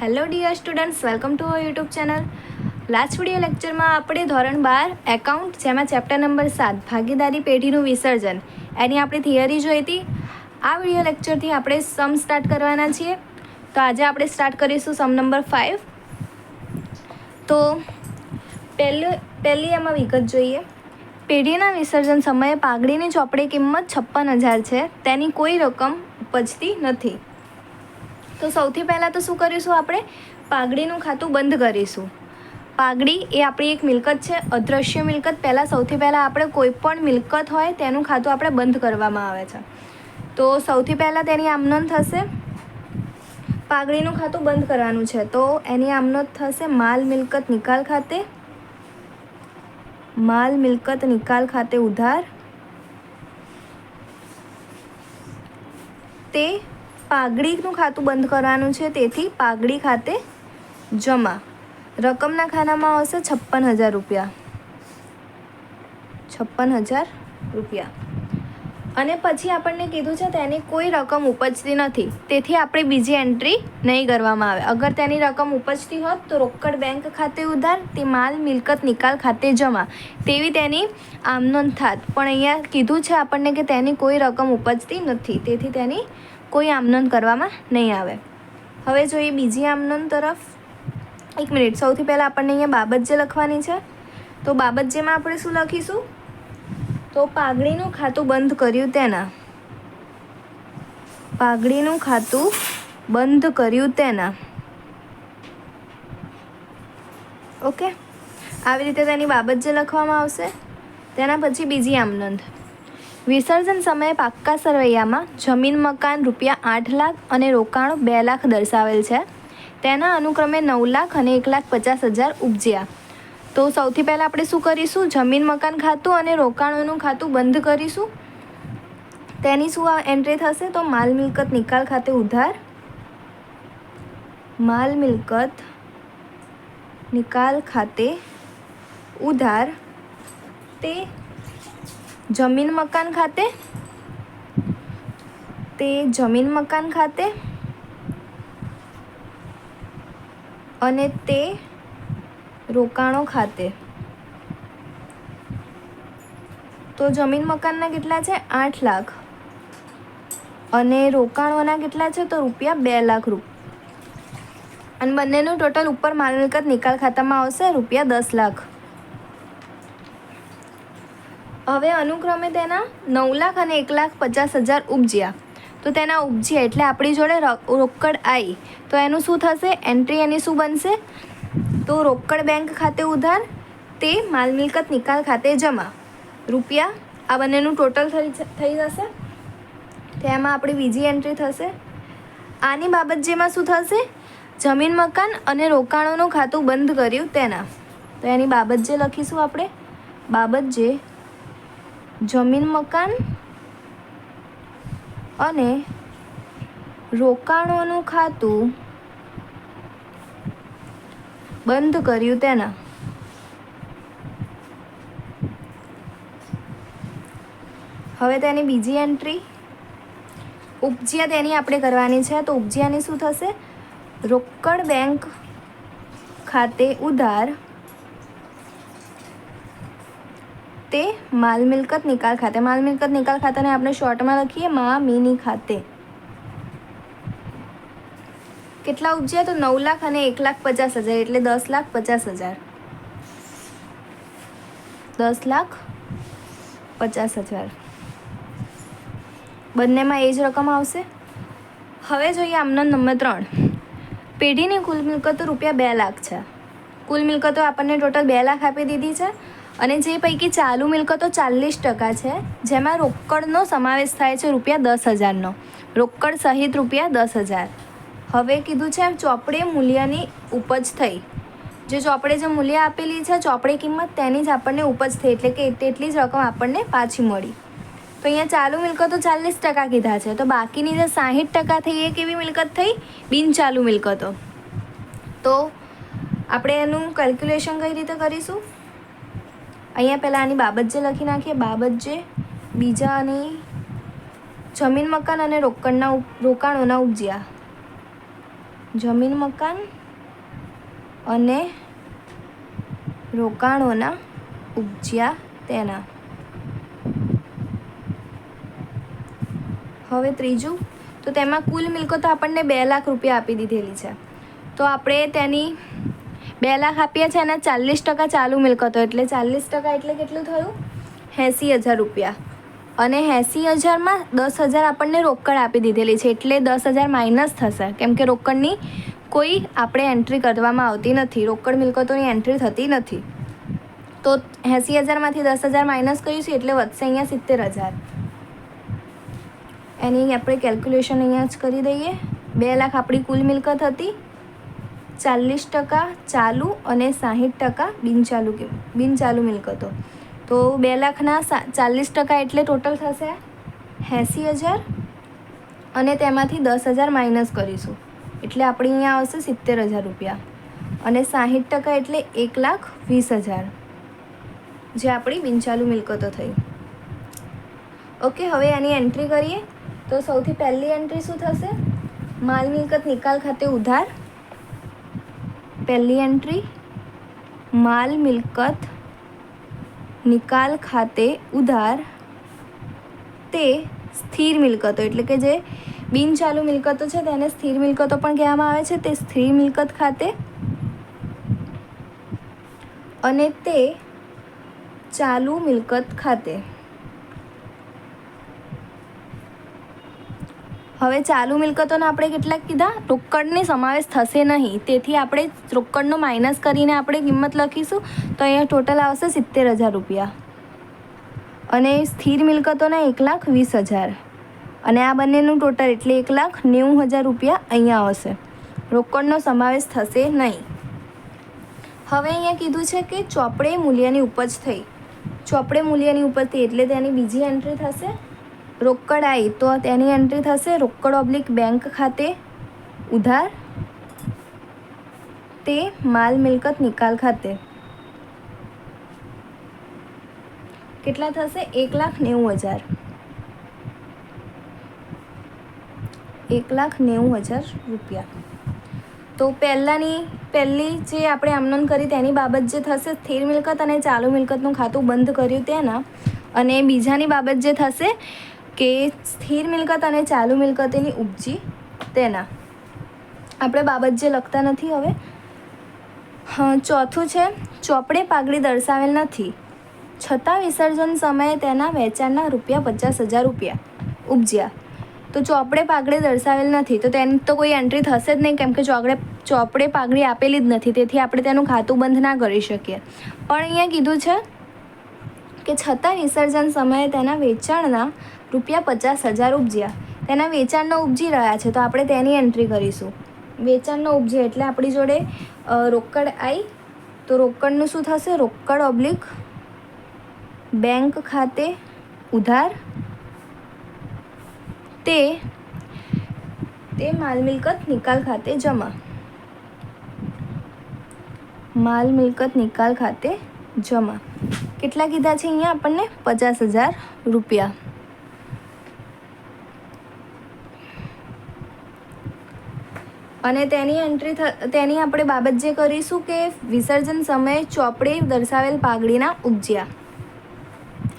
Hello dear students welcome to our YouTube channel last video લેક્ચરમાં આપણે ધોરણ બાર એકાઉન્ટ જેમાં ચેપ્ટર નંબર સાત, ભાગીદારી પેઢીનું વિસર્જન, એની આપણે થિયરી જોઈ હતી. આ વીડિયો લેક્ચરથી આપણે સમ સ્ટાર્ટ કરવાના છીએ. તો આજે આપણે સ્ટાર્ટ કરીશું સમ નંબર ફાઇવ તો પહેલું, પહેલી એમાં વિગત જોઈએ. પેઢીના વિસર્જન સમયે પાઘડીની ચોપડી કિંમત છપ્પન હજાર છે. તેની કોઈ રકમ ઉપજતી નથી. તો સૌથી પહેલાં તો શું કરીશું આપણે? પાઘડીનું ખાતું બંધ કરીશું. પાઘડી એ આપણી એક મિલકત છે, અદ્રશ્ય મિલકત. પહેલાં સૌથી પહેલાં આપણે કોઈ પણ મિલકત હોય તેનું ખાતું આપણે બંધ કરવામાં આવે છે. તો સૌથી પહેલાં તેની આમનોંધ થશે. પાઘડીનું ખાતું બંધ કરવાનું છે. તો એની આમનોંધ થશે માલ મિલકત નિકાલ ખાતે. માલ મિલકત નિકાલ ખાતે ઉધાર. તે પાઘડીનું ખાતું બંધ કરવાનું છે, તેથી પાઘડી ખાતે જમા. રકમના ખાનામાં આવશે છપ્પન હજાર રૂપિયા. છપ્પન હજાર રૂપિયા. અને પછી આપણને કીધું છે, તેની કોઈ રકમ ઉપજતી નથી. તેથી આપણે બીજી એન્ટ્રી નહીં કરવામાં આવે. અગર તેની રકમ ઉપજતી હોત, તો રોકડ બેંક ખાતે ઉધાર, તે માલ, મિલકત, નિકાલ ખાતે જમા. તેવી તેની આમનોંધ થાત. પણ અહીંયા કીધું છે આપણને કે તેની કોઈ રકમ ઉપજતી નથી. તેથી તેની કોઈ આમનોંધ કરવામાં નહીં આવે. હવે જોઈએ બીજી આમનોંધ તરફ. એક મિનિટ, સૌથી પહેલાં આપણને અહીંયા બાબત જે લખવાની છે, તો બાબત જેમાં આપણે શું લખીશું? તો પાઘડીનું ખાતું બંધ કર્યું તેના. પાઘડીનું ખાતું બંધ કર્યું તેના. ઓકે? આવી રીતે તેની બાબત જે લખવામાં આવશે. તેના પછી બીજી આમનોંધ વિસર્જન સમયે પાક્કા સરવૈયામાં જમીન, મકાન, રૂપિયા આઠ લાખ અને રોકાણો બે લાખ દર્શાવેલ છે. તેના અનુક્રમે નવ લાખ અને એક લાખ પચાસ હજાર ઉપજ્યા. તો સૌથી પહેલાં આપણે શું કરીશું? જમીન, મકાન ખાતું અને રોકાણોનું ખાતું બંધ કરીશું. તેની શું આ એન્ટ્રી થશે? તો માલ મિલકત નિકાલ ખાતે ઉધાર. માલ મિલકત નિકાલ ખાતે ઉધાર. તે જમીન મકાન ખાતે? તે જમીન મકાન ખાતે? અને તે રોકાણો ખાતે? તો જમીન મકાનના કેટલા છે? આઠ લાખ. અને રોકાણોના કેટલા છે? તો રૂપિયા બે લાખ રૂપ. અને બંનેનું ટોટલ ઉપર માલ મિલકત નિકાલ ખાતામાં આવશે રૂપિયા દસ લાખ. હવે અનુક્રમે તેના નવ લાખ અને એક લાખ પચાસ હજાર ઉપજ્યા. તો તેના ઉપજ્યા એટલે આપણી જોડે રોકડ આવી તો એનું શું થશે? એન્ટ્રી એની શું બનશે? તો રોકડ બેંક ખાતે ઉધાર, તે માલ મિલકત નિકાલ ખાતે જમા. રૂપિયા આ બંનેનું ટોટલ થઈ થઈ જશે. તેમાં આપણી બીજી એન્ટ્રી થશે. આની બાબત જેમાં શું થશે? જમીન મકાન અને રોકાણોનું ખાતું બંધ કર્યું તેના. તો એની બાબત જે લખીશું આપણે? બાબત જે જમીન મકાન અને રોકાણોનું ખાતું બંધ કર્યું તેના. હવે તેની બીજી એન્ટ્રી ઉપજ્યા તેની આપણે કરવાની છે, તો ઉપજ્યાની શું થશે? રોકડ બેંક ખાતે ઉધાર તે માલ મિલકત નિકાલ ખાતે. માલ મિલકત નિકાલ ખાતાને આપણે શોર્ટમાં લખીએ, મા મીની ખાતે. કેટલા ઉપજ્યા? તો નવ લાખ અને એક લાખ પચાસ હજાર, એટલે દસ લાખ પચાસ હજાર. દસ લાખ પચાસ હજાર. બંનેમાં એ જ રકમ આવશે? હવે જોઈએ આમનો નંબર ત્રણ. પેઢીની કુલ મિલકતો રૂપિયા બે લાખ છે. કુલ મિલકતો આપણને ટોટલ બે લાખ આપી દીધી છે. અને જે પૈકી ચાલુ મિલકતો ચાલીસ ટકા છે, જેમાં રોકડનો સમાવેશ થાય છે રૂપિયા દસ હજારનો. રોકડ સહિત રૂપિયા દસ હજાર. હવે કીધું છે ચોપડે મૂલ્યની ઉપજ થઈ. જે ચોપડે જે મૂલ્ય આપેલી છે, ચોપડે કિંમત તેની જ આપણને ઉપજ થઈ, એટલે કે તેટલી જ રકમ આપણને પાછી મળી. તો અહીંયા ચાલુ મિલકતો ચાલીસ ટકા કીધા છે, તો બાકીની જે સાહીઠ ટકા થઈ, એ કેવી મિલકત થઈ? બિનચાલુ મિલકતો. તો આપણે એનું કેલ્ક્યુલેશન કઈ રીતે કરીશું? અહીંયા પહેલાં આની બાબત જે લખી નાખીએ, બાબત જે બીજાની જમીન, મકાન અને રોકડના રોકાણોના ઉપજ્યા. જમીન, મકાન અને રોકાણોના ઉપજ્યા તેના. હવે ત્રીજું, તો તેમાં કુલ મિલકતો આપણને બે લાખ રૂપિયા આપી દીધેલી છે. તો આપણે તેની બે લાખ આપીએ છીએ એના ચાલીસ ટકા ચાલુ મિલકતો એટલે ચાલીસ ટકા એટલે કેટલું થયું? એંસી હજાર રૂપિયા. અને એંસી હજારમાં દસ હજાર આપણને રોકડ આપી દીધેલી છે. એટલે દસ હજાર માઇનસ થશે. કેમ કે રોકડની કોઈ આપણે એન્ટ્રી કરવામાં આવતી નથી. રોકડ મિલકતોની એન્ટ્રી થતી નથી. તો એંસી હજારમાંથી દસ હજાર માઇનસ કર્યું છે એટલે વધશે અહીંયા સિત્તેર હજાર. એની આપણે કેલ્ક્યુલેશન અહીંયા જ કરી દઈએ. બે લાખ આપણી કુલ મિલકત હતી. ચાલીસ ટકા ચાલુ અને સાહીઠ ટકા બિનચાલુ બિનચાલુ મિલકતો. તો બે લાખના ચાલીસ ટકા એટલે ટોટલ થશે એંસી હજાર અને તેમાંથી દસ હજાર માઇનસ કરીશું. એટલે આપણે અહીંયા આવશે સિત્તેર હજાર રૂપિયા. અને સાહીઠ ટકા એટલે એક લાખ વીસ હજાર. જે આપણી બિનચાલુ મિલકતો થઈ. ઓકે, હવે આની એન્ટ્રી કરીએ. તો સૌથી પહેલી એન્ટ્રી શું થશે? માલ મિલકત નિકાલ ખાતે ઉધાર પહેલી એન્ટ્રી માલ મિલકત, નિકાલ ખાતે ઉધાર, તે સ્થિર મિલકતો, એટલે કે જે બિનચાલુ મિલકતો છે તેને સ્થિર મિલકતો પણ કહેવામાં આવે છે, તે સ્થિર મિલકત ખાતે. અને તે ચાલુ મિલકત ખાતે. હવે ચાલુ મિલકતોને આપણે કેટલાક કીધા? રોકડને સમાવેશ થશે નહીં. તેથી આપણે રોકડનો માઇનસ કરીને આપણે કિંમત લખીશું. તો અહીંયા ટોટલ આવશે સિત્તેર હજાર રૂપિયા. અને સ્થિર મિલકતોના એક લાખ વીસ હજાર. અને આ બંનેનું ટોટલ એટલે એક લાખ નેવું હજાર રૂપિયા અહીંયા આવશે. રોકડનો સમાવેશ થશે નહીં. હવે અહીંયા કીધું છે કે ચોપડે મૂલ્યની ઉપજ થઈ. ચોપડે મૂલ્યની ઉપજ થઈ એટલે તેની બીજી એન્ટ્રી થશે. રોકડ આવી તો તેની એન્ટ્રી થશે રોકડ ઓબ્લિક બેંક ખાતે. ઉધાર. તે માલ મિલકત નિકાલ ખાતે. કેટલા થશે? એક લાખ નેવું હજાર. એક લાખ નેવું હજાર રૂપિયા. તો પહેલાંની, પહેલી જે આપણે આમનોન કરી તેની બાબત જે થશે, સ્થિર મિલકત અને ચાલુ મિલકતનું ખાતું બંધ કર્યું તેના. અને બીજાની બાબત જે થશે કે સ્થિર મિલકત અને ચાલુ મિલકતની ઉપજી તેના. આપણે બાબત જે લખતા નથી હવે. ચોથું છે, ચોપડે પાઘડી દર્શાવેલ નથી. છતાં વિસર્જન સમયે તેના વેચાણના રૂપિયા પચાસ હજાર રૂપિયા ઉપજ્યા. તો ચોપડે પાઘડે દર્શાવેલ નથી, તો તેની તો કોઈ એન્ટ્રી થશે જ નહીં, કેમ કે ચોકડે ચોપડે પાઘડી આપેલી જ નથી, તેથી આપણે તેનું ખાતું બંધ ના કરી શકીએ. પણ અહીંયા કીધું છે કે છતાં વિસર્જન સમયે તેના વેચાણના રૂપિયા પચાસ હજાર ઉપજ્યા. તેના વેચાણનો ઉપજી રહ્યા છે, તો આપણે તેની એન્ટ્રી કરીશું. વેચાણનો ઉપજે એટલે આપણી જોડે રોકડ આવી તો રોકડનું શું થશે? રોકડ ઓબ્લિક બેંક ખાતે ઉધાર. તે તે માલ મિલકત નિકાલ ખાતે જમા. માલ મિલકત નિકાલ ખાતે જમા. કેટલા કીધા છે અહીંયા આપણને? પચાસ હજાર રૂપિયા. અને તેની એન્ટ્રી તેની આપણે બાબત જે કરીશું કે વિસર્જન સમયે ચોપડે દર્શાવેલ પાઘડીના ઉપજ્યા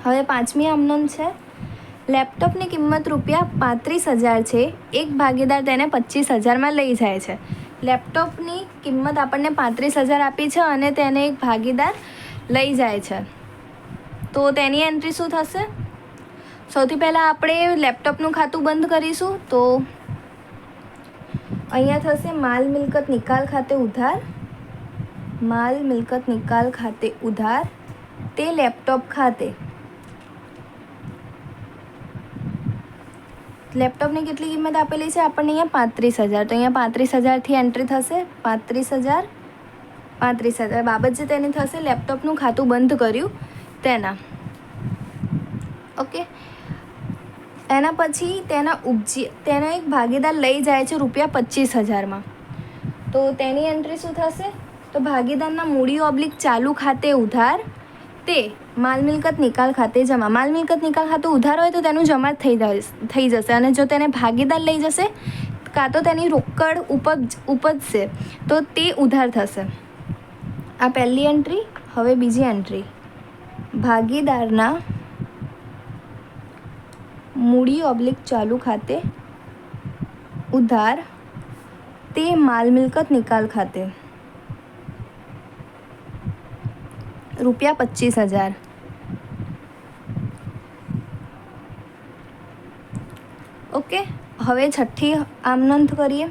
હવે પાંચમી આમનોન છે. લેપટોપની કિંમત રૂપિયા પાંત્રીસ હજાર છે. એક ભાગીદાર તેને પચીસ હજારમાં લઈ જાય છે. લેપટોપની કિંમત આપણને પાંત્રીસ હજાર આપી છે અને તેને એક ભાગીદાર લઈ જાય છે. તો તેની એન્ટ્રી શું થશે? સૌથી પહેલાં આપણે લેપટોપનું ખાતું બંધ કરીશું, તો અહીંયા થશે માલ મિલકત નિકાલ ખાતે ઉધાર. માલ મિલકત નિકાલ ખાતે ઉધાર. તે લેપટોપ ખાતે. લેપટોપની કેટલી કિંમત આપેલી છે? આપણને અહીંયા પાંત્રીસ હજાર. તો અહીંયા પાંત્રીસ હજારથી એન્ટ્રી થશે. પાંત્રીસ હજાર. પાંત્રીસ હજાર. બાબત જે તેની થશે, લેપટોપનું ખાતું બંધ કર્યું. તેના. ઓકે એના પછી તેના ઉપજી, તેનો એક ભાગીદાર લઈ જાય છે રૂપિયા પચીસ હજારમાં. તો તેની એન્ટ્રી શું થશે? તો ભાગીદારના મૂડી ઓબ્લિક ચાલુ ખાતે ઉધાર, તે માલ મિલકત નિકાલ ખાતે જમા. માલ મિલકત નિકાલ ખાતે ઉધાર હોય તો તેનું જમા થઈ થઈ જશે. અને જો તેને ભાગીદાર લઈ જશે, કાં તો તેની રોકડ ઉપજ, ઉપજશે. તો તે ઉધાર થશે. આ પહેલી એન્ટ્રી હવે બીજી એન્ટ્રી ભાગીદારના મૂડી ઓબ્લિક ચાલુ ખાતે ઉધાર તે માલ મિલકત નિકાલ ખાતે. રૂપિયા પચીસ હજાર. ઓકે, હવે છઠ્ઠી આમ નોંધ કરીએ.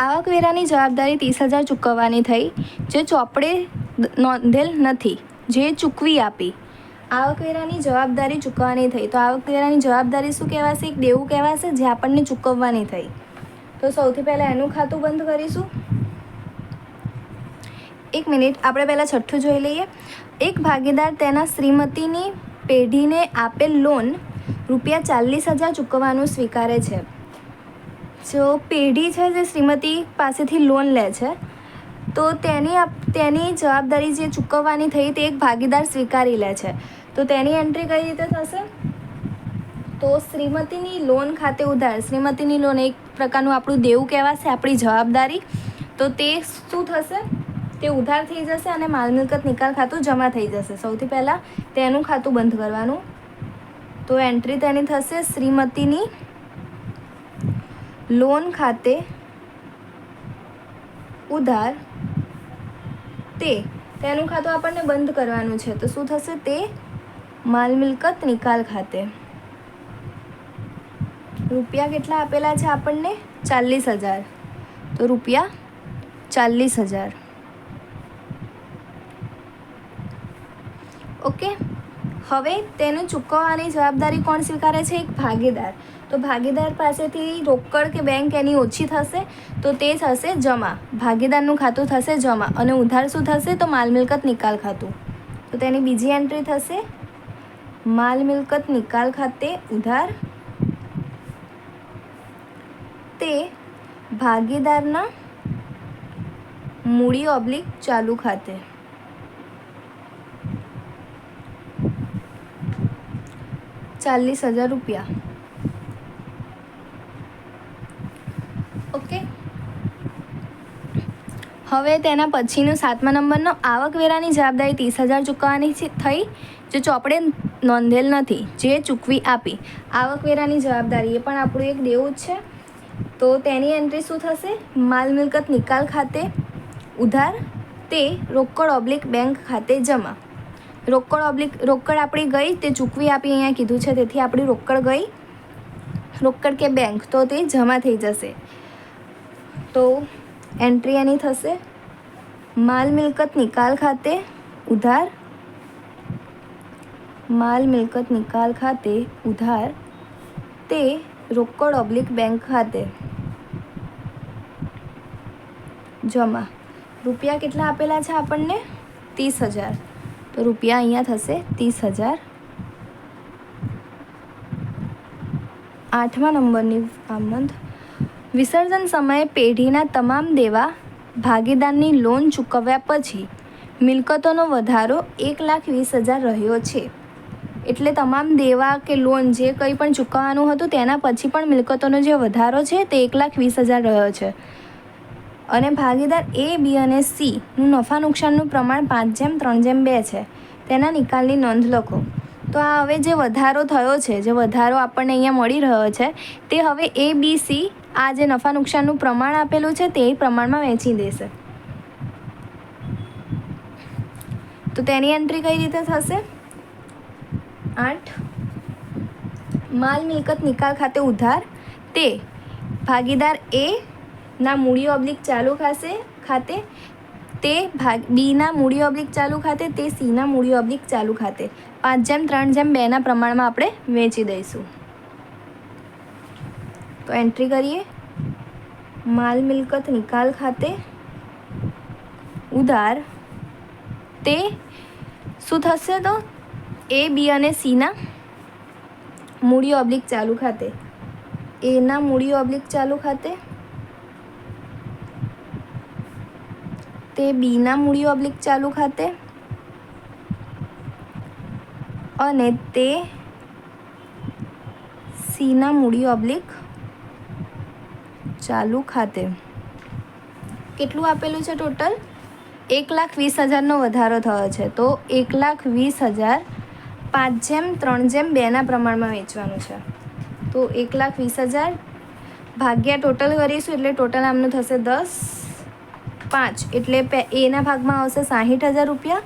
આવકવેરાની જવાબદારી ત્રીસ હજાર ચૂકવવાની થઈ, જે ચોપડે નોંધેલ નથી. જે ચૂકવી આપી. આવકવેરાની જવાબદારી ચૂકવવાની થઈ. તો આવકવેરાની જવાબદારી શું કહેવાશે? એક દેવું કહેવાશે જે આપણને ચૂકવવાની થઈ. તો સૌથી પહેલાં એનું ખાતું બંધ કરીશું. એક મિનિટ, આપણે પહેલાં છઠ્ઠું જોઈ લઈએ. એક ભાગીદાર તેના શ્રીમતીની પેઢીને આપેલ લોન રૂપિયા ચાલીસ હજાર ચૂકવવાનું સ્વીકારે છે. જો પેઢી છે જે શ્રીમતી પાસેથી લોન લે છે તો તેની તેની જવાબદારી જે ચૂકવવાની થઈ તે એક ભાગીદાર સ્વીકારી લે છે. તો તેની એન્ટ્રી કઈ રીતે થશે? તો શ્રીમતીની લોન ખાતે ઉધાર. શ્રીમતીની લોન એક પ્રકારનું આપણું દેવું કહેવાશે, આપણી જવાબદારી. તો તે શું થશે? તે ઉધાર થઈ જશે અને માલ મિલકત નિકાલ ખાતું જમા થઈ જશે. સૌથી પહેલાં તેનું ખાતું બંધ કરવાનું. તો એન્ટ્રી તેની થશે શ્રીમતીની લોન ખાતે ઉધાર. તે. તેનું ખાતું આપણને બંધ કરવાનું છે. તો શું થશે? તે માલ મિલકત નિકાલ ખાતે. રૂપિયા કેટલા આપેલા છે આપણને? ચાલીસ હજાર. તો રૂપિયા ચાલીસ હજાર. ઓકે. હવે તેને ચૂકવવાની જવાબદારી કોણ સ્વીકારે છે? એક ભાગીદાર. તો ભાગીદાર પાસેથી રોકડ કે બેંક એની ઓછી થશે, તો તે થશે જમા. ભાગીદારનું ખાતું થશે જમા અને ઉધાર શું થશે? તો માલ મિલકત નિકાલ ખાતું. તો તેની બીજી એન્ટ્રી થશે. માલ મિલકત નિકાલ ખાતે ઉધાર. તે ભાગીદારના મૂડી ઓબ્લિક ચાલુ ખાતે. ચાલીસ હજાર રૂપિયા ઓકે હવે તેના પછીનો સાતમા નંબરનો આવકવેરાની જવાબદારી ત્રીસ હજાર ચૂકવવાની થઈ, જે ચોપડે નોંધેલ નથી, જે ચૂકવી આપી. આવકવેરાની જવાબદારી એ પણ આપણું એક દેવું જ છે. તો તેની એન્ટ્રી શું થશે? માલ મિલકત નિકાલ ખાતે ઉધાર, તે રોકડ ઓબ્લિક બેંક ખાતે જમા. રોકડ ઓબ્લિક રોકડ આપણી ગઈ, તે ચૂકવી આપી અહીંયા કીધું છે, તેથી આપણી રોકડ ગઈ. રોકડ કે બેંક તો તે જમા થઈ જશે. તો એન્ટ્રી એની થશે. માલ મિલકત નિકાલ ખાતે ઉધાર. માલ મિલકત નિકાલ ખાતે ઉધાર. તે રોકડ ઓબ્લિક બેંક ખાતે. જમા. રૂપિયા કેટલા આપેલા છે આપણને? ત્રીસ હજાર. તો રૂપિયા અહીંયા થશે ત્રીસ હજાર. આઠમા નંબરની આમંદ વિસર્જન સમયે પેઢીના તમામ દેવા ભાગીદારની લોન ચૂકવ્યા પછી મિલકતોનો વધારો એક લાખ વીસ હજાર રહ્યો છે. એટલે તમામ દેવા કે લોન જે કંઈ પણ ચૂકવવાનું હતું તેના પછી પણ મિલકતોનો જે વધારો છે તે એક લાખ વીસ હજાર રહ્યો છે. અને ભાગીદાર એ, બી અને સીનું નફા નુકસાનનું પ્રમાણ પાંચ જેમ, ત્રણ જેમ બે છે. તેના નિકાલની નોંધ લખો. તો આ હવે જે વધારો થયો છે, જે વધારો આપણને અહીંયા મળી રહ્યો છે, તે હવે એ, બી, સી આ જે નફા નુકસાનનું પ્રમાણ આપેલું છે તે પ્રમાણમાં વેચી દેશે. તો તેની એન્ટ્રી કઈ રીતે થશે? આઠ. માલ મિલકત નિકાલ ખાતે ઉધાર. તે ભાગીદાર એ ના મૂડી ઓબ્લિક ચાલુ ખાશે ખાતે. તે ભાગ બીના મૂડી ઓબ્લિક ચાલુ ખાતે. તે સીના મૂડી ઓબ્લિક ચાલુ ખાતે. પાંચ જેમ, ત્રણ જેમ બેના પ્રમાણમાં આપણે વેચી દઈશું. તો એન્ટ્રી કરીએ. માલ મિલકત નિકાલ ખાતે ઉધાર. તે શું થશે તો? એ બી અને સીના મૂડી ઓબ્લિક ચાલુ ખાતે. એના મૂડી ઓબ્લિક ચાલુ ખાતે. તે બીના મૂડી ઓબ્લિક ચાલુ ખાતે. અને તે સીના મૂડી ઓબ્લિક ચાલુ ખાતે. કેટલું આપેલું છે ટોટલ? એક લાખ વીસ હજારનો વધારો થયો છે. તો એક લાખ વીસ હજાર પાંચ જેમ, ત્રણ જેમ બેના પ્રમાણમાં વેચવાનું છે. તો એક લાખ વીસ હજાર ભાગ્યા ટોટલ કરીશું એટલે ટોટલ આમનું થશે દસ, પાંચ. એટલે એના ભાગમાં આવશે સાહીઠ હજાર રૂપિયા.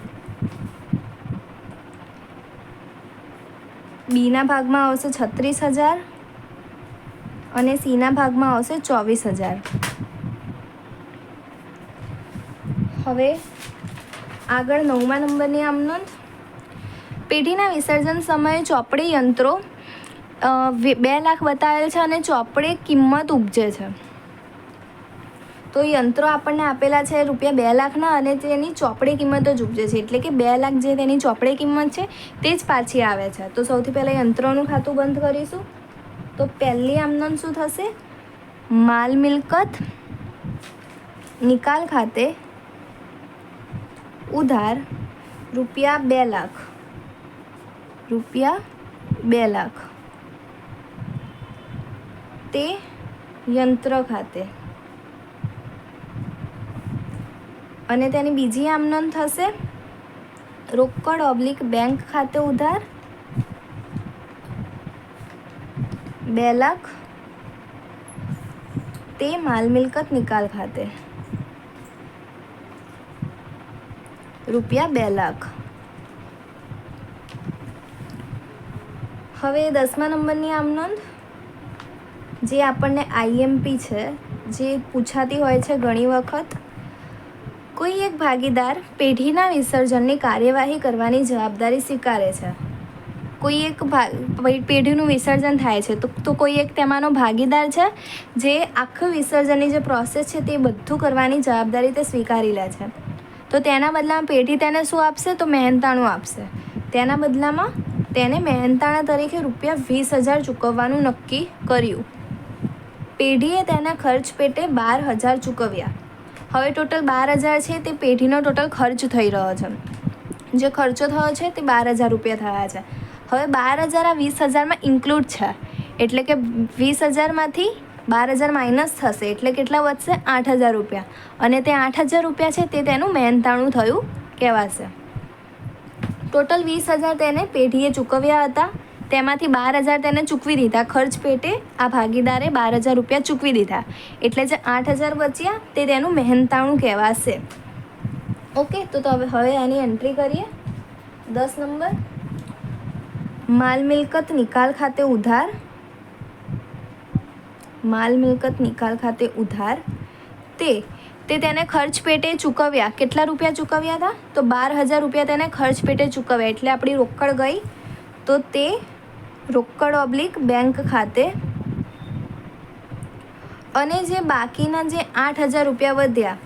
બીના ભાગમાં આવશે છત્રીસ હજાર. અને સીના ભાગમાં આવશે ચોવીસ હજાર. હવે આગળ નવમા નંબરની આમ નોંધ. પેઢીના વિસર્જન સમયે ચોપડી યંત્રો બે લાખ બતાવેલ છે અને ચોપડે કિંમત ઉપજે છે. તો યંત્રો આપણને આપેલા છે રૂપિયા બે લાખના અને તેની ચોપડી કિંમત જ ઉપજે છે. એટલે કે બે લાખ જે તેની ચોપડી કિંમત છે તે જ પાછી આવે છે. તો સૌથી પહેલાં યંત્રોનું ખાતું બંધ કરીશું. તો પહેલી આમદન શું થશે? માલ મિલકત, નિકાલ ખાતે ઉધાર, રૂપિયા બે લાખ. રૂપિયા બે લાખ. તે યંત્ર ખાતે. અને તેની બીજી આમદન થશે રોકડ ઓબ્લિક બેંક ખાતે ઉધાર બે લાખ તે માલ મિલકત નિકાલ ખાતે. રૂપિયા બે લાખ. હવે દસમા નંબરની આમ નોંધ. જે આપણને આઈએમપી છે, જે પૂછાતી હોય છે ઘણી વખત, કોઈ એક ભાગીદાર પેઢીના વિસર્જનની કાર્યવાહી કરવાની જવાબદારી સ્વીકારે છે. કોઈ એક પેઢીનું વિસર્જન થાય છે. તો તો કોઈ એક તેમાંનો ભાગીદાર છે જે આખું વિસર્જનની જે પ્રોસેસ છે તે બધું કરવાની જવાબદારી તે સ્વીકારી લે છે. તો તેના બદલામાં પેઢી તેને શું આપશે? તો મહેનતાણું આપશે. તેના બદલામાં તેને મહેનતાણા તરીકે રૂપિયા વીસ હજાર ચૂકવવાનું નક્કી કર્યું. પેઢીએ તેના ખર્ચ પેટે બાર હજાર ચૂકવ્યા. હવે ટોટલ બાર હજાર છે તે પેઢીનો ટોટલ ખર્ચ થઈ રહ્યો છે. જે ખર્ચો થયો છે તે બાર હજાર રૂપિયા થયા છે. હવે બાર હજાર આ વીસ હજારમાં ઇન્ક્લુડ છે. એટલે કે વીસ હજારમાંથી બાર હજાર માઇનસ થશે. એટલે કેટલા વધશે? આઠ હજાર રૂપિયા. અને તે આઠ હજાર રૂપિયા છે તે તેનું મહેનતાણું થયું કહેવાશે. ટોટલ વીસ હજાર તેને પેઢીએ ચૂકવ્યા હતા. તેમાંથી બાર હજાર તેને ચૂકવી દીધા. ખર્ચ પેટે આ ભાગીદારે બાર હજાર રૂપિયા ચૂકવી દીધા. એટલે જે આઠ હજાર બચ્યા તે તેનું મહેનતાણું કહેવાશે. ઓકે, તો હવે હવે એની એન્ટ્રી કરીએ. દસ નંબર. માલ મિલકત નિકાલ ખાતે ઉધાર? માલ મિલકત નિકાલ ખાતે ઉધાર? તે તે તેને ખર્ચ પેટે ચૂકવ્યા. કેટલા રૂપિયા ચૂકવ્યા હતા? તો બાર હજાર રૂપિયા તેને ખર્ચ પેટે ચૂકવ્યા. એટલે આપણી રોકડ ગઈ. તો તે, રોકડ ઓબ્લિક બેંક ખાતે. અને જે બાકીના જે આઠ હજાર રૂપિયા વધ્યા,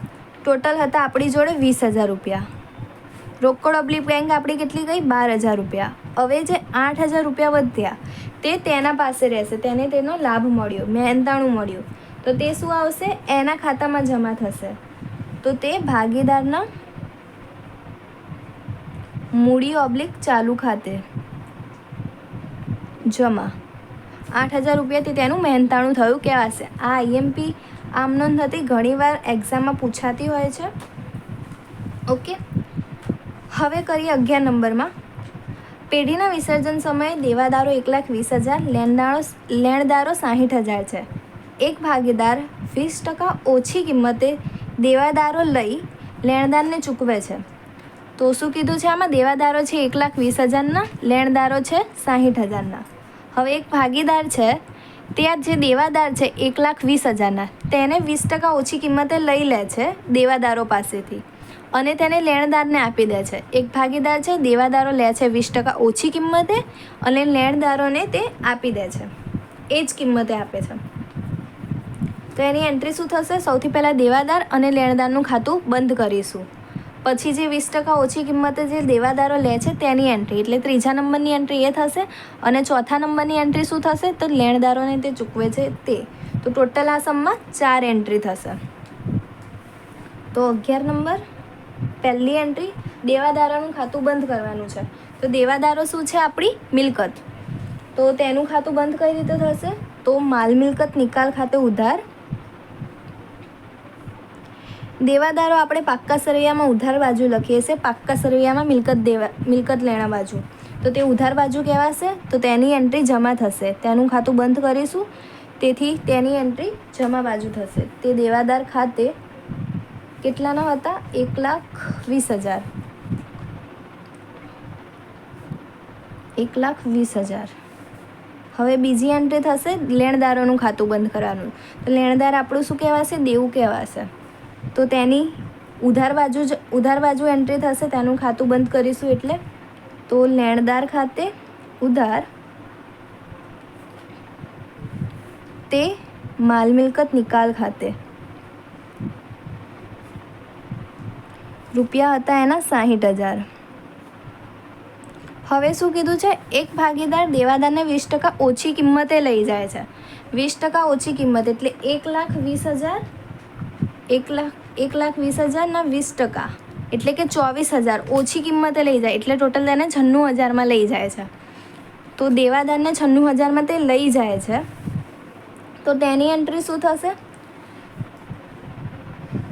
ટોટલ હતા આપણી જોડે વીસ હજાર રૂપિયા. રોકડ ઓબ્લિક બેંક આપણી કેટલી ગઈ? બાર હજાર રૂપિયા. હવે જે આઠ હજાર રૂપિયા વધ્યા, તે તેના પાસે રહેશે, તેને તેનો લાભ મળ્યો, મહેનતાણું મળ્યું. તો તે શું આવશે? એના ખાતામાં જમા થશે. તો તે ભાગીદારના મૂડી ઓબ્લિક ચાલુ ખાતે જમા. આઠ હજાર રૂપિયાથી તેનું મહેનતાણું થયું કહેવાશે. આ આઈએમપી આમ નોંધ હતી, ઘણીવાર એક્ઝામમાં પૂછાતી હોય છે. ઓકે? હવે કરીએ અગિયાર નંબરમાં. પેઢીના વિસર્જન સમયે દેવાદારો એક લાખ વીસ હજાર, લેણદારો લેણદારો સાહીઠ હજાર છે. એક ભાગીદાર વીસ ટકા ઓછી કિંમતે દેવાદારો લઈ લેણદારને ચૂકવે છે. તો શું કીધું છે આમાં? દેવાદારો છે એક લાખ વીસ હજારના, લેણદારો છે સાહીઠ હજારના. હવે એક ભાગીદાર છે, ત્યાં જે દેવાદાર છે, એક લાખ વીસ હજારના, તેને વીસ ટકા ઓછી કિંમતે લઈ લે છે દેવાદારો પાસેથી. અને તેને લેણદારને આપી દે છે. એક ભાગીદાર છે, દેવાદારો લે છે વીસ ટકા ઓછી કિંમતે અને લેણદારોને તે આપી દે છે. એ જ કિંમતે આપે છે. તો એની એન્ટ્રી શું થશે? સૌથી પહેલાં દેવાદાર અને લેણદારનું ખાતું બંધ કરીશું. પછી જે વીસ ટકા ઓછી કિંમતે જે દેવાદારો લે છે તેની એન્ટ્રી એટલે ત્રીજા નંબરની એન્ટ્રી એ થશે અને ચોથા નંબરની એન્ટ્રી શું થશે? તો લેણદારોને તે ચૂકવે છે તે. તો ટોટલ આ સમમાં ચાર એન્ટ્રી થશે. તો અગિયાર નંબર. પહેલી એન્ટ્રી દેવાદારાનું ખાતું બંધ કરવાનું છે. તો દેવાદારો શું છે આપણી મિલકત? તો તેનું ખાતું બંધ કઈ રીતે થશે? તો માલ મિલકત નિકાલ ખાતે ઉધાર. દેવાદારો આપણે પાક્કા સરવૈયામાં ઉધાર બાજુ લખીએ છીએ. પાક્કા સરવૈયામાં મિલકત દેવા, મિલકત લેણા બાજુ. તો તે ઉધાર બાજુ કહેવાશે, તો તેની એન્ટ્રી જમા થશે. તેનું ખાતું બંધ કરીશું, તેથી તેની એન્ટ્રી જમા બાજુ થશે. તે દેવાદાર ખાતે કેટલાના હતા? એક લાખ વીસ હજાર. એક લાખ વીસ હજાર. હવે બીજી એન્ટ્રી થશે લેણદારોનું ખાતું બંધ કરવાનું. તો લેણદાર આપણું શું કહેવાશે? દેવું કહેવાશે. તો તેની ઉધાર બાજુ જ, ઉધાર બાજુ એન્ટ્રી થશે, તેનું ખાતું બંધ કરીશું એટલે તો લેણદાર ખાતે ઉધાર તે માલ મિલકત નિકાલ ખાતે. રૂપિયા હતા એના સાહીઠ હજાર. હવે શું કીધું છે? એક ભાગીદાર દેવાદારને વીસ ટકા ઓછી કિંમતે લઈ જાય છે. વીસ ટકા ઓછી કિંમત એટલે એક લાખ વીસ હજાર, એક લાખ એક લાખ વીસ હજારના વીસ ટકા. એટલે કે ચોવીસ હજાર. ઓછી કિંમતે લઈ જાય. એટલે ટોટલ તેને છન્નું હજારમાં લઈ જાય છે. તો દેવાદારને છન્નું હજારમાં તે લઈ જાય છે. તો તેની એન્ટ્રી શું થશે?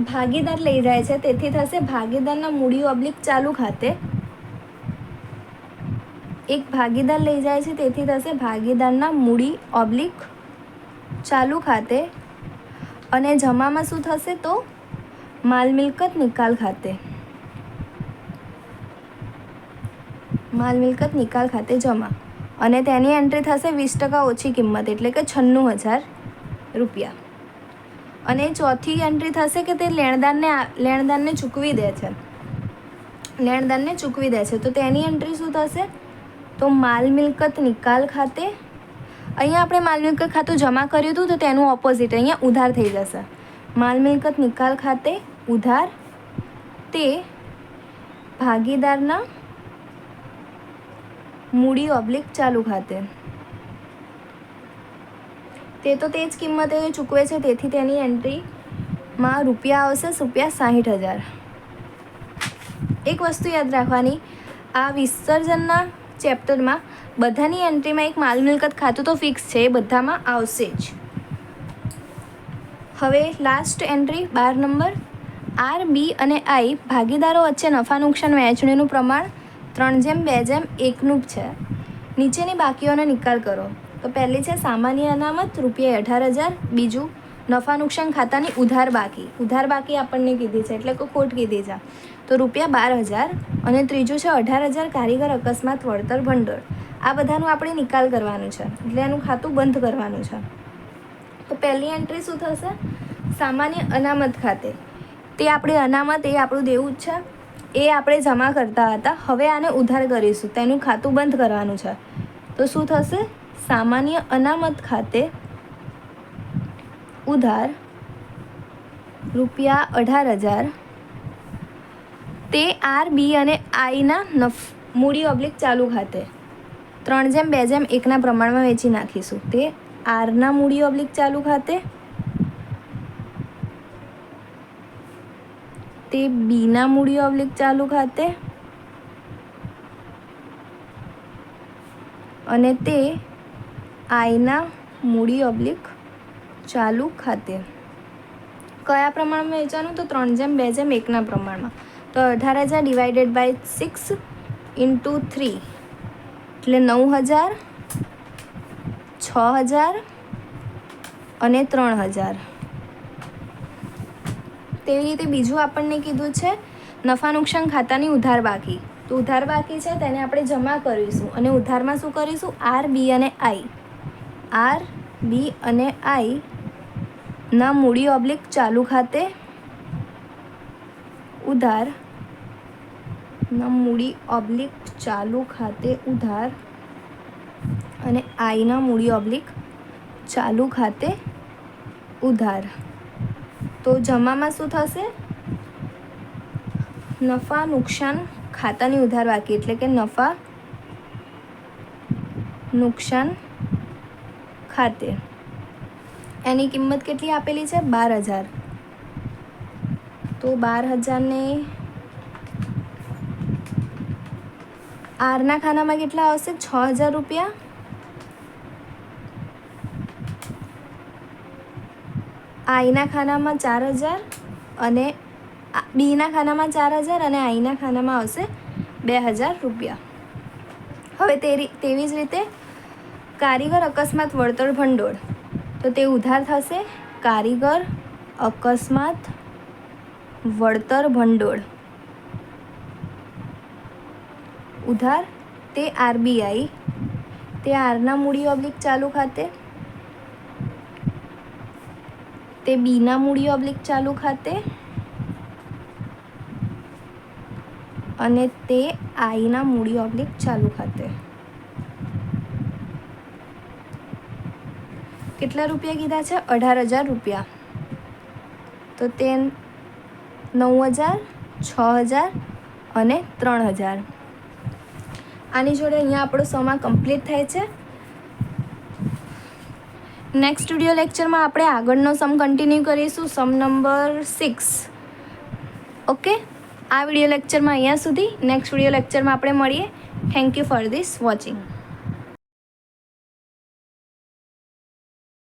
ભાગીદાર લઈ જાય છે, તેથી થશે ભાગીદારના મૂડી ઓબ્લિક ચાલુ ખાતે. એક ભાગીદાર લઈ જાય છે, તેથી થશે ભાગીદારના મૂડી ઓબ્લિક ચાલુ ખાતે. અને જમામાં શું થશે તો? માલ મિલકત નિકાલ ખાતે. માલ મિલકત નિકાલ ખાતે જમા. અને તેની એન્ટ્રી થશે વીસ ટકા ઓછી કિંમત, એટલે કે છન્નું હજાર રૂપિયા. અને ચોથી એન્ટ્રી થશે કે તે લેણદારને લેણદારને ચૂકવી દે છે. લેણદારને ચૂકવી દે છે. તો તેની એન્ટ્રી શું થશે? તો માલ મિલકત નિકાલ ખાતે. અહીંયા આપણે માલ મિલકત ખાતું જમા કર્યું હતું તો તેનું ઓપોઝિટ અહીંયા ઉધાર થઈ જશે. માલ મિલકત નિકાલ ખાતે ઉધાર. તે ભાગીદારના મૂડી ઓબ્લિક ચાલુ ખાતે. તે તો તે જ કિંમતે ચૂકવે છે, તેથી તેની એન્ટ્રીમાં રૂપિયા આવશે, રૂપિયા સાહીઠ હજાર. એક વસ્તુ યાદ રાખવાની, આ વિસર્જનના ચેપ્ટરમાં બધાની એન્ટ્રીમાં એક માલ મિલકત ખાતું તો ફિક્સ છે, એ બધામાં આવશે જ. હવે લાસ્ટ એન્ટ્રી બાર નંબર. આર, બી અને આઈ ભાગીદારો વચ્ચે નફા, નુકસાન, વહેંચણીનું પ્રમાણ ત્રણ જેમ, બે જેમ, એકનું છે. નીચેની બાકીઓનો નિકાલ કરો. તો પહેલી છે સામાન્ય અનામત, રૂપિયા અઢાર હજાર. બીજું, નફા નુકસાન ખાતાની ઉધાર બાકી. ઉધાર બાકી આપણને કીધી છે, એટલે કે ખોટ કીધી છે. તો રૂપિયા બાર હજાર અને ત્રીજું છે અઢાર હજાર કારીગર અકસ્માત, વળતર, ભંડોળ. આ બધાનું આપણે નિકાલ કરવાનું છે. એટલે એનું ખાતું બંધ કરવાનું છે. તો પહેલી એન્ટ્રી શું થશે? સામાન્ય અનામત ખાતે. તે આપણી અનામત, એ આપણું દેવું જ છે. એ આપણે જમા કરતા હતા. હવે આને ઉધાર કરીશું. તેનું ખાતું બંધ કરવાનું છે. તો શું થશે? સામાન્ય અનામત ખાતે ઉધાર રૂપિયા અઢાર હજાર. તે આર, બી અને આઈના નફ, મૂડી ઓબ્લિક ચાલુ ખાતે. ત્રણ જેમ, બે જેમ, એકના પ્રમાણમાં વેચી નાખીશું. તે આરના મૂડી ઓબ્લિક ચાલુ ખાતે. તે બીના મૂડી ઓબ્લિક ચાલુ ખાતે. અને તે આઈના મૂડી ઓબ્લિક ચાલુ ખાતે. કયા પ્રમાણમાં વેચવાનું? તો ત્રણ જેમ, બે જેમ, એકના પ્રમાણમાં. તો અઢાર હજાર divided by six into three એટલે નવ હજાર, છ હજાર અને ત્રણ હજાર. તેવી રીતે બીજું આપણને કીધું છે, નફા નુકસાન ખાતાની ઉધાર બાકી. તો ઉધાર બાકી છે, તેને આપણે જમા કરીશું. અને ઉધારમાં શું કરીશું? આર બી અને આઈ આર, બી અને આઈ ના મૂડી ઓબ્લિક ચાલુ ખાતે ઉધાર. ના મૂડી ઓબ્લિક ચાલુ ખાતે ઉધાર અને આઈના મૂડી ઓબ્લિક ચાલુ ખાતે ઉધાર. તો જમામાં શું થશે? નફા નુકસાન ખાતાની ઉધાર બાકી, એટલે કે નફા નુકસાન ખાતે. એની કિંમત કેટલી આપેલી છે? બાર હજાર. તો બાર હજારને આરના ખાનામાં કેટલા આવશે? છ હજાર રૂપિયા. આઈના ખાનામાં ચાર હજાર અને બીના ખાનામાં ચાર હજાર અને આઈના ખાનામાં આવશે બે હજાર રૂપિયા. હવે તેવી જ રીતે કારીગર અકસ્માત, વળતર, ભંડોળ. તો તે ઉધાર થશે. કારીગર અકસ્માત, વળતર, ભંડોળ. ઉધાર, તે આરબીઆઈ. તે આરના મૂડી ઓબ્લિક ચાલુ ખાતે. તે બીના મૂડી ઓબ્લિક ચાલુ ખાતે. અને તે આઈના મૂડી ઓબ્લિક ચાલુ ખાતે. કેટલા રૂપિયા કીધા છે? અઢાર હજાર રૂપિયા. તો તે નવ હજાર, છ હજાર અને ત્રણ હજાર. આની જોડે અહીંયા આપણો સમા કમ્પ્લીટ થાય છે. નેક્સ્ટ સ્ટુડિયો લેક્ચરમાં આપણે આગળનો સમ કન્ટિન્યુ કરીશું. સમ નંબર સિક્સ ઓકે આ વીડિયો લેક્ચરમાં અહીંયા સુધી. નેક્સ્ટ વીડિયો લેક્ચરમાં આપણે મળીએ. Thank you for this watching